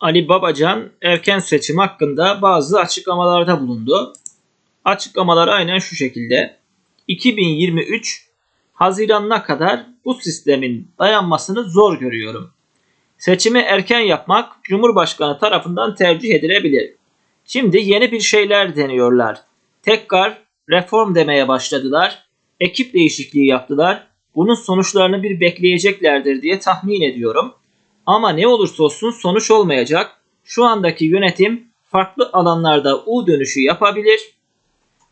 Ali Babacan erken seçim hakkında bazı açıklamalarda bulundu. Açıklamalar aynen şu şekilde. 2023 Haziran'ına kadar bu sistemin dayanmasını zor görüyorum. Seçimi erken yapmak Cumhurbaşkanı tarafından tercih edilebilir. Şimdi yeni bir şeyler deniyorlar. Tekrar reform demeye başladılar. Ekip değişikliği yaptılar. Bunun sonuçlarını bir bekleyeceklerdir diye tahmin ediyorum. Ama ne olursa olsun sonuç olmayacak. Şu andaki yönetim farklı alanlarda U dönüşü yapabilir.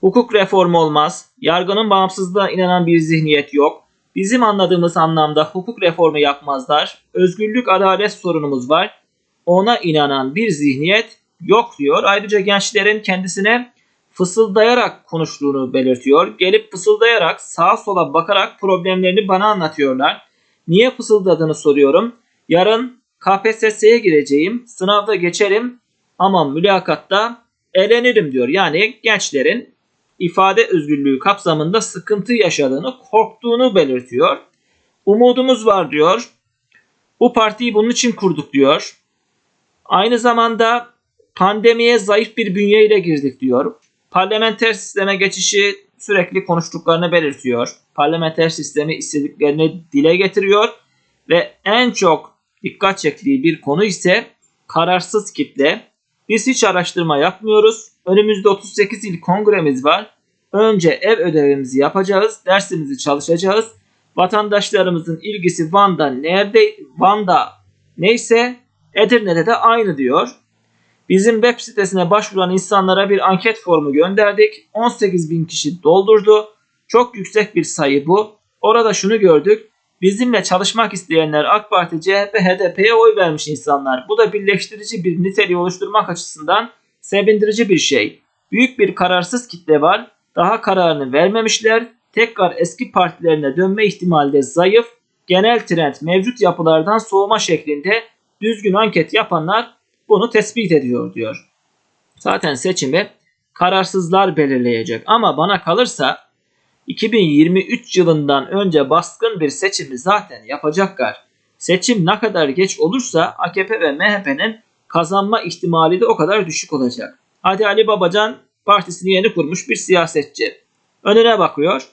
Hukuk reformu olmaz. Yargının bağımsızlığına inanan bir zihniyet yok. Bizim anladığımız anlamda hukuk reformu yapmazlar. Özgürlük, adalet sorunumuz var. Ona inanan bir zihniyet yok diyor. Ayrıca gençlerin kendisine fısıldayarak konuştuğunu belirtiyor. Gelip fısıldayarak sağa sola bakarak problemlerini bana anlatıyorlar. Niye fısıldadığını soruyorum. Yarın KPSS'ye gireceğim. Sınavda geçerim ama mülakatta elenirim diyor. Yani gençlerin ifade özgürlüğü kapsamında sıkıntı yaşadığını, korktuğunu belirtiyor. Umudumuz var diyor. Bu partiyi bunun için kurduk diyor. Aynı zamanda pandemiye zayıf bir bünyeyle girdik diyor. Parlamenter sisteme geçişi sürekli konuştuklarını belirtiyor. Parlamenter sistemi istediklerini dile getiriyor ve en çok dikkat çektiği bir konu ise kararsız kitle. Biz hiç araştırma yapmıyoruz. Önümüzde 38 il kongremiz var. Önce ev ödevimizi yapacağız, dersimizi çalışacağız. Vatandaşlarımızın ilgisi Van'da nerede Van'da neyse Edirne'de de aynı diyor. Bizim web sitesine başvuran insanlara bir anket formu gönderdik. 18 bin kişi doldurdu. Çok yüksek bir sayı bu. Orada şunu gördük. Bizimle çalışmak isteyenler AK Parti, CHP, HDP'ye oy vermiş insanlar. Bu da birleştirici bir niteliği oluşturmak açısından sevindirici bir şey. Büyük bir kararsız kitle var. Daha kararını vermemişler. Tekrar eski partilerine dönme ihtimali de zayıf. Genel trend mevcut yapılardan soğuma şeklinde düzgün anket yapanlar bunu tespit ediyor diyor. Zaten seçimi kararsızlar belirleyecek ama bana kalırsa 2023 yılından önce baskın bir seçimi zaten yapacaklar. Seçim ne kadar geç olursa AKP ve MHP'nin kazanma ihtimali de o kadar düşük olacak. Hadi Ali Babacan partisini yeni kurmuş bir siyasetçi. Önüne bakıyor,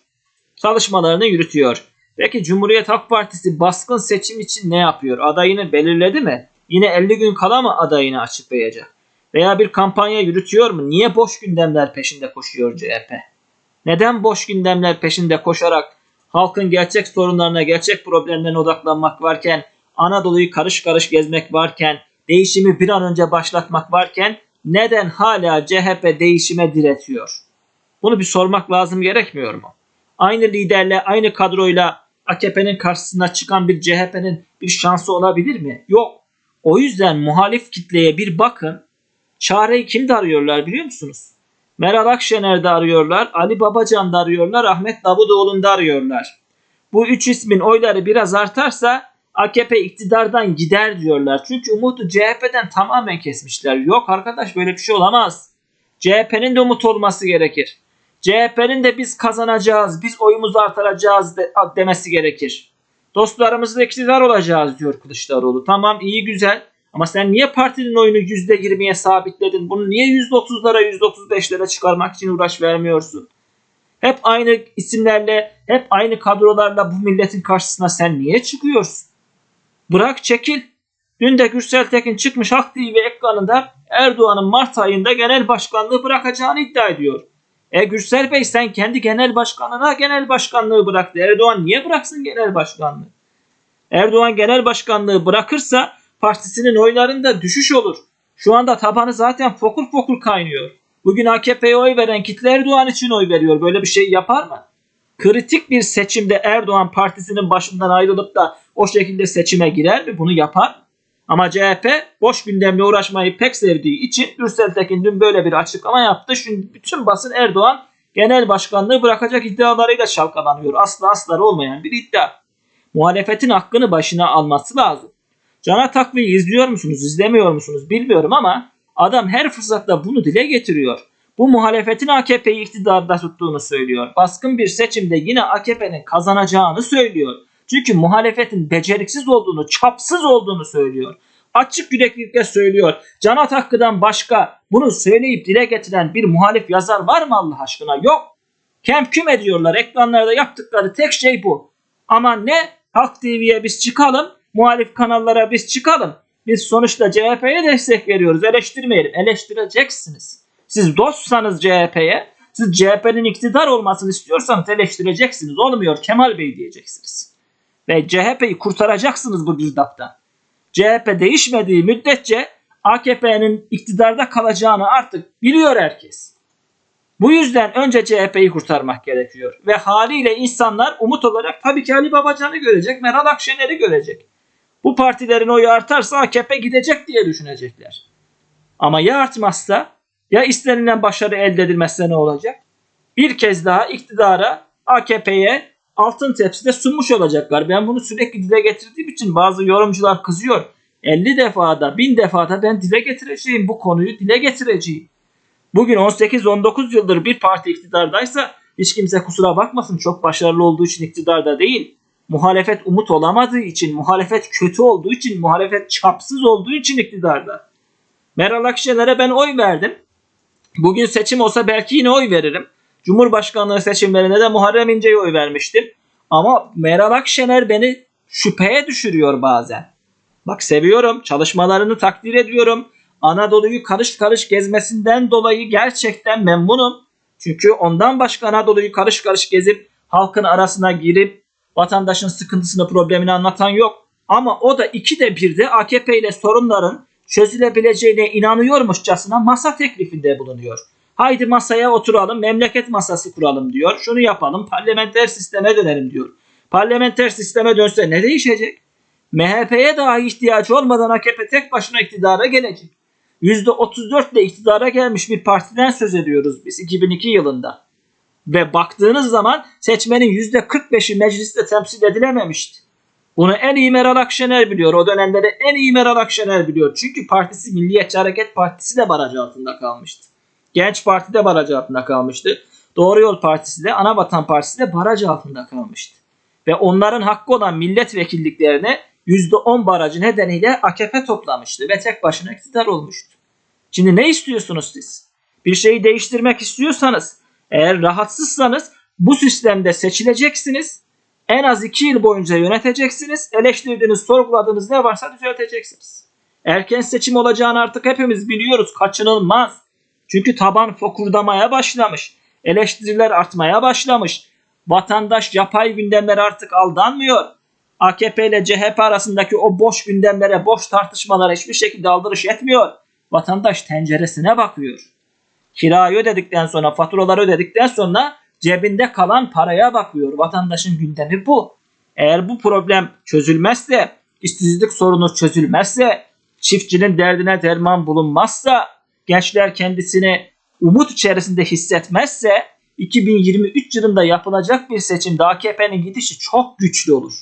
çalışmalarını yürütüyor. Peki Cumhuriyet Halk Partisi baskın seçim için ne yapıyor? Adayını belirledi mi? Yine 50 gün kala mı adayını açıklayacak? Veya bir kampanya yürütüyor mu? Niye boş gündemler peşinde koşuyor CHP? Neden boş gündemler peşinde koşarak halkın gerçek sorunlarına, gerçek problemlerine odaklanmak varken, Anadolu'yu karış karış gezmek varken, değişimi bir an önce başlatmak varken neden hala CHP değişime diretiyor? Bunu bir sormak lazım gerekmiyor mu? Aynı liderle, aynı kadroyla AKP'nin karşısına çıkan bir CHP'nin bir şansı olabilir mi? Yok. O yüzden muhalif kitleye bir bakın. Çareyi kimde arıyorlar biliyor musunuz? Meral Akşener'de arıyorlar, Ali Babacan'da arıyorlar, Ahmet Davutoğlu'nda arıyorlar. Bu üç ismin oyları biraz artarsa AKP iktidardan gider diyorlar. Çünkü umudu CHP'den tamamen kesmişler. Yok arkadaş böyle bir şey olamaz. CHP'nin de umut olması gerekir. CHP'nin de biz kazanacağız, biz oyumuzu artıracağız de, demesi gerekir. Dostlarımızla iktidar olacağız diyor Kılıçdaroğlu. Tamam iyi güzel ama sen niye partinin oyunu %20'ye sabitledin? Bunu niye %30'lara %35'lere çıkarmak için uğraş vermiyorsun? Hep aynı isimlerle, hep aynı kadrolarla bu milletin karşısına sen niye çıkıyorsun? Bırak çekil. Dün de Gürsel Tekin çıkmış Halk TV ekranında Erdoğan'ın Mart ayında genel başkanlığı bırakacağını iddia ediyor. E Gürsel Bey sen kendi genel başkanına genel başkanlığı bıraktı. Erdoğan niye bıraksın genel başkanlığı? Erdoğan genel başkanlığı bırakırsa partisinin oylarında düşüş olur. Şu anda tabanı zaten fokur fokur kaynıyor. Bugün AKP'ye oy veren kitle Erdoğan için oy veriyor. Böyle bir şey yapar mı? Kritik bir seçimde Erdoğan partisinin başından ayrılıp da o şekilde seçime girer mi? Bunu yapar mı? Ama CHP boş gündemle uğraşmayı pek sevdiği için Gürsel Tekin dün böyle bir açıklama yaptı. Şimdi bütün basın Erdoğan genel başkanlığı bırakacak iddialarıyla çalkalanıyor. Asla aslar olmayan bir iddia. Muhalefetin hakkını başına alması lazım. Cana Takvi'yi izliyor musunuz, izlemiyor musunuz bilmiyorum ama adam her fırsatta bunu dile getiriyor. Bu muhalefetin AKP'yi iktidarda tuttuğunu söylüyor. Baskın bir seçimde yine AKP'nin kazanacağını söylüyor. Çünkü muhalefetin beceriksiz olduğunu, çapsız olduğunu söylüyor. Açık yüreklilikle söylüyor. Canat Hakkı'dan başka bunu söyleyip dile getiren bir muhalif yazar var mı Allah aşkına? Yok. Kem küm ediyorlar. Ekranlarda yaptıkları tek şey bu. Ama ne? Halk TV'ye biz çıkalım. Muhalif kanallara biz çıkalım. Biz sonuçta CHP'ye destek veriyoruz. Eleştirmeyelim. Eleştireceksiniz. Siz dostsanız CHP'ye, siz CHP'nin iktidar olmasını istiyorsanız eleştireceksiniz. Olmuyor Kemal Bey diyeceksiniz. Ve CHP'yi kurtaracaksınız bu girdaptan. CHP değişmediği müddetçe AKP'nin iktidarda kalacağını artık biliyor herkes. Bu yüzden önce CHP'yi kurtarmak gerekiyor. Ve haliyle insanlar umut olarak tabii ki Ali Babacan'ı görecek, Meral Akşener'i görecek. Bu partilerin oyu artarsa AKP gidecek diye düşünecekler. Ama ya artmazsa ya istenilen başarı elde edilmezse ne olacak? Bir kez daha iktidara AKP'ye altın tepside sunmuş olacaklar. Ben bunu sürekli dile getirdiğim için bazı yorumcular kızıyor. 50 defada, 1000 defada ben dile getireceğim bu konuyu dile getireceğim. Bugün 18-19 yıldır bir parti iktidardaysa hiç kimse kusura bakmasın çok başarılı olduğu için iktidarda değil. Muhalefet umut olamadığı için, muhalefet kötü olduğu için, muhalefet çapsız olduğu için iktidarda. Meral Akşener'e ben oy verdim. Bugün seçim olsa belki yine oy veririm. Cumhurbaşkanlığı seçimlerine de Muharrem İnce'ye oy vermiştim. Ama Meral Akşener beni şüpheye düşürüyor bazen. Bak seviyorum, çalışmalarını takdir ediyorum. Anadolu'yu karış karış gezmesinden dolayı gerçekten memnunum. Çünkü ondan başka Anadolu'yu karış karış gezip halkın arasına girip vatandaşın sıkıntısını problemini anlatan yok. Ama o da iki de bir de AKP ile sorunların çözülebileceğine inanıyormuşçasına masa teklifinde bulunuyor. Haydi masaya oturalım, memleket masası kuralım diyor. Şunu yapalım, parlamenter sisteme dönelim diyor. Parlamenter sisteme dönse ne değişecek? MHP'ye dahi ihtiyacı olmadan AKP tek başına iktidara gelecek. %34 ile iktidara gelmiş bir partiden söz ediyoruz biz 2002 yılında. Ve baktığınız zaman seçmenin %45'i mecliste temsil edilememişti. Bunu en iyi Meral Akşener biliyor. O dönemde de en iyi Meral Akşener biliyor. Çünkü partisi Milliyetçi Hareket Partisi de baraj altında kalmıştı. Genç Parti de baraj altında kalmıştı. Doğru Yol Partisi de Anavatan Partisi de baraj altında kalmıştı. Ve onların hakkı olan milletvekilliklerine %10 barajı nedeniyle AKP toplamıştı ve tek başına iktidar olmuştu. Şimdi ne istiyorsunuz siz? Bir şeyi değiştirmek istiyorsanız, eğer rahatsızsanız bu sistemde seçileceksiniz. En az 2 yıl boyunca yöneteceksiniz. Eleştirdiğiniz, sorguladığınız ne varsa düzelteceksiniz. Erken seçim olacağını artık hepimiz biliyoruz. Kaçınılmaz. Çünkü taban fokurdamaya başlamış. Eleştiriler artmaya başlamış. Vatandaş yapay gündemlere artık aldanmıyor. AKP ile CHP arasındaki o boş gündemlere, boş tartışmalara hiçbir şekilde aldırış etmiyor. Vatandaş tenceresine bakıyor. Kirayı ödedikten sonra, faturaları ödedikten sonra cebinde kalan paraya bakıyor. Vatandaşın gündemi bu. Eğer bu problem çözülmezse, işsizlik sorunu çözülmezse, çiftçinin derdine derman bulunmazsa, gençler kendisini umut içerisinde hissetmezse 2023 yılında yapılacak bir seçimde AKP'nin gidişi çok güçlü olur.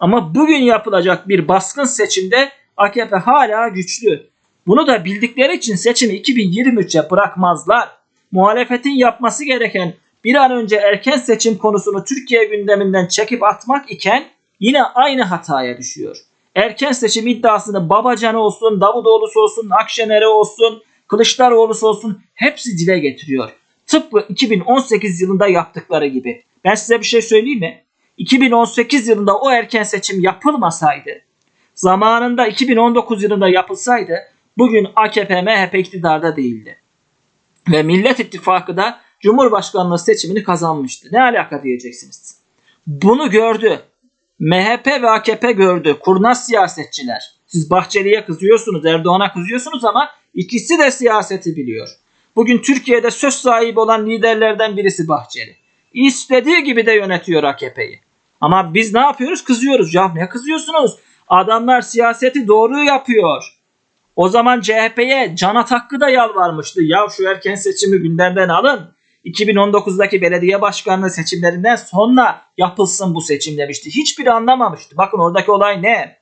Ama bugün yapılacak bir baskın seçimde AKP hala güçlü. Bunu da bildikleri için seçimi 2023'e bırakmazlar. Muhalefetin yapması gereken bir an önce erken seçim konusunu Türkiye gündeminden çekip atmak iken yine aynı hataya düşüyor. Erken seçim iddiasını Babacan olsun, Davutoğlu'su olsun, Akşener'e olsun, Kılıçdaroğlu'su olsun hepsi dile getiriyor. Tıpkı 2018 yılında yaptıkları gibi. Ben size bir şey söyleyeyim mi? 2018 yılında o erken seçim yapılmasaydı, zamanında 2019 yılında yapılsaydı bugün AKP MHP iktidarda değildi. Ve Millet İttifakı da Cumhurbaşkanlığı seçimini kazanmıştı. Ne alaka diyeceksiniz. Bunu gördü. MHP ve AKP gördü. Kurnaz siyasetçiler. Siz Bahçeli'ye kızıyorsunuz, Erdoğan'a kızıyorsunuz ama ikisi de siyaseti biliyor. Bugün Türkiye'de söz sahibi olan liderlerden birisi Bahçeli. İstediği gibi de yönetiyor AKP'yi. Ama biz ne yapıyoruz? Kızıyoruz. Ya ne kızıyorsunuz? Adamlar siyaseti doğru yapıyor. O zaman CHP'ye Canat Hakkı da yalvarmıştı. Ya şu erken seçimi gündemden alın. 2019'daki belediye başkanlığı seçimlerinden sonra yapılsın bu seçim demişti. Hiçbiri anlamamıştı. Bakın oradaki olay ne?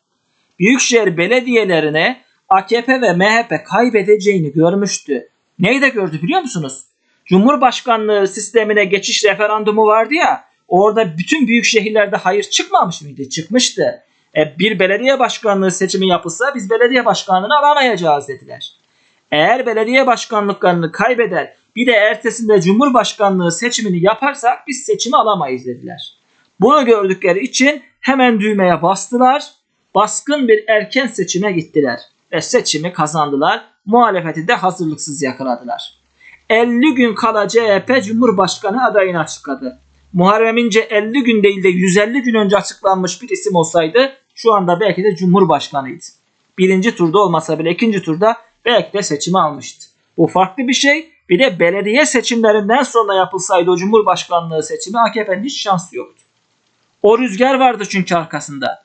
Büyükşehir belediyelerine AKP ve MHP kaybedeceğini görmüştü. Neyi de gördü biliyor musunuz? Cumhurbaşkanlığı sistemine geçiş referandumu vardı ya. Orada bütün büyük şehirlerde hayır çıkmamış mıydı? Çıkmıştı. E, bir belediye başkanlığı seçimi yapılsa biz belediye başkanlığını alamayacağız dediler. Eğer belediye başkanlıklarını kaybeder bir de ertesinde cumhurbaşkanlığı seçimini yaparsak biz seçimi alamayız dediler. Bunu gördükleri için hemen düğmeye bastılar. Baskın bir erken seçime gittiler. Ve seçimi kazandılar. Muhalefeti de hazırlıksız yakaladılar. 50 gün kala CHP Cumhurbaşkanı adayını açıkladı. Muharrem İnce 50 gün değil de 150 gün önce açıklanmış bir isim olsaydı şu anda belki de Cumhurbaşkanıydı. Birinci turda olmasa bile ikinci turda belki de seçimi almıştı. Bu farklı bir şey. Bir de belediye seçimlerinden sonra yapılsaydı o Cumhurbaşkanlığı seçimi AKP'nin hiç şansı yoktu. O rüzgar vardı çünkü arkasında.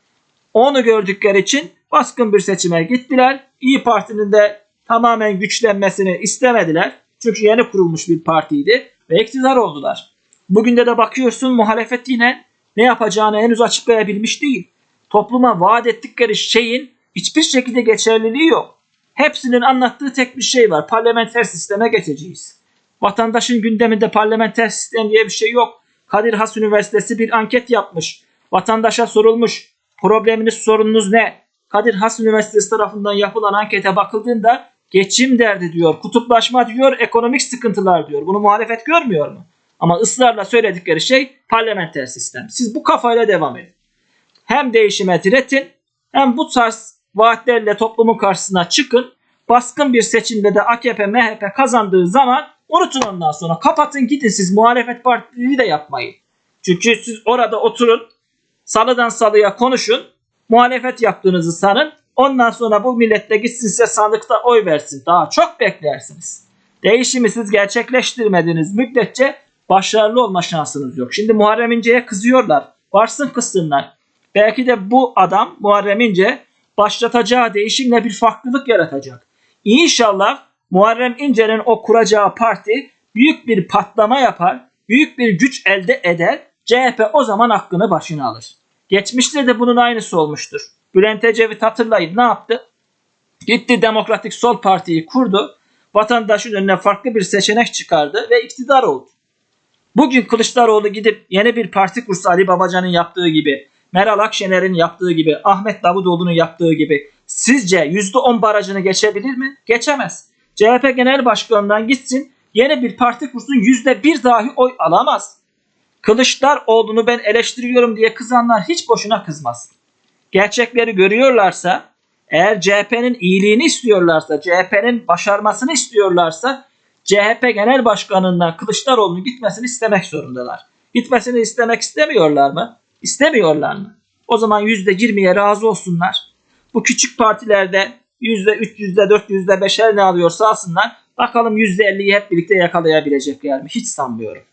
Onu gördükleri için baskın bir seçime gittiler. İyi Parti'nin de tamamen güçlenmesini istemediler. Çünkü yeni kurulmuş bir partiydi ve iktidar oldular. Bugün de de bakıyorsun muhalefet yine ne yapacağını henüz açıklayabilmiş değil. Topluma vaat ettikleri şeyin hiçbir şekilde geçerliliği yok. Hepsinin anlattığı tek bir şey var. Parlamenter sisteme geçeceğiz. Vatandaşın gündeminde parlamenter sistem diye bir şey yok. Kadir Has Üniversitesi bir anket yapmış. Vatandaşa sorulmuş. Probleminiz, sorununuz ne? Kadir Has Üniversitesi tarafından yapılan ankete bakıldığında geçim derdi diyor, kutuplaşma diyor, ekonomik sıkıntılar diyor. Bunu muhalefet görmüyor mu? Ama ısrarla söyledikleri şey parlamenter sistem. Siz bu kafayla devam edin. Hem değişime diretin hem bu tarz vaatlerle toplumun karşısına çıkın. Baskın bir seçimde de AKP, MHP kazandığı zaman unutun ondan sonra. Kapatın gidin siz muhalefet partiliği de yapmayın. Çünkü siz orada oturun. Salıdan salıya konuşun. Muhalefet yaptığınızı sanın. Ondan sonra bu millette gitsin size sandıkta oy versin. Daha çok beklersiniz. Değişimi siz gerçekleştirmediğiniz müddetçe başarılı olma şansınız yok. Şimdi Muharrem İnce'ye kızıyorlar. Varsın kızsınlar. Belki de bu adam Muharrem İnce başlatacağı değişimle bir farklılık yaratacak. İnşallah Muharrem İnce'nin o kuracağı parti büyük bir patlama yapar, büyük bir güç elde eder. CHP o zaman hakkını başına alır. Geçmişte de bunun aynısı olmuştur. Bülent Ecevit hatırlayın ne yaptı? Gitti Demokratik Sol Parti'yi kurdu. Vatandaşın önüne farklı bir seçenek çıkardı ve iktidar oldu. Bugün Kılıçdaroğlu gidip yeni bir parti kursa Ali Babacan'ın yaptığı gibi, Meral Akşener'in yaptığı gibi, Ahmet Davutoğlu'nun yaptığı gibi sizce %10 barajını geçebilir mi? Geçemez. CHP Genel Başkanı'ndan gitsin yeni bir parti kursun %1 dahi oy alamaz. Kılıçdaroğlu'nu ben eleştiriyorum diye kızanlar hiç boşuna kızmaz. Gerçekleri görüyorlarsa, eğer CHP'nin iyiliğini istiyorlarsa, CHP'nin başarmasını istiyorlarsa CHP Genel Başkanı'ndan Kılıçdaroğlu'nun gitmesini istemek zorundalar. Gitmesini istemek istemiyorlar mı? İstemiyorlar mı? O zaman %20'ye razı olsunlar. Bu küçük partilerde %3, %4, %5'er ne alıyorsa alsınlar. Bakalım %50'yi hep birlikte yakalayabilecekler mi? Hiç sanmıyorum.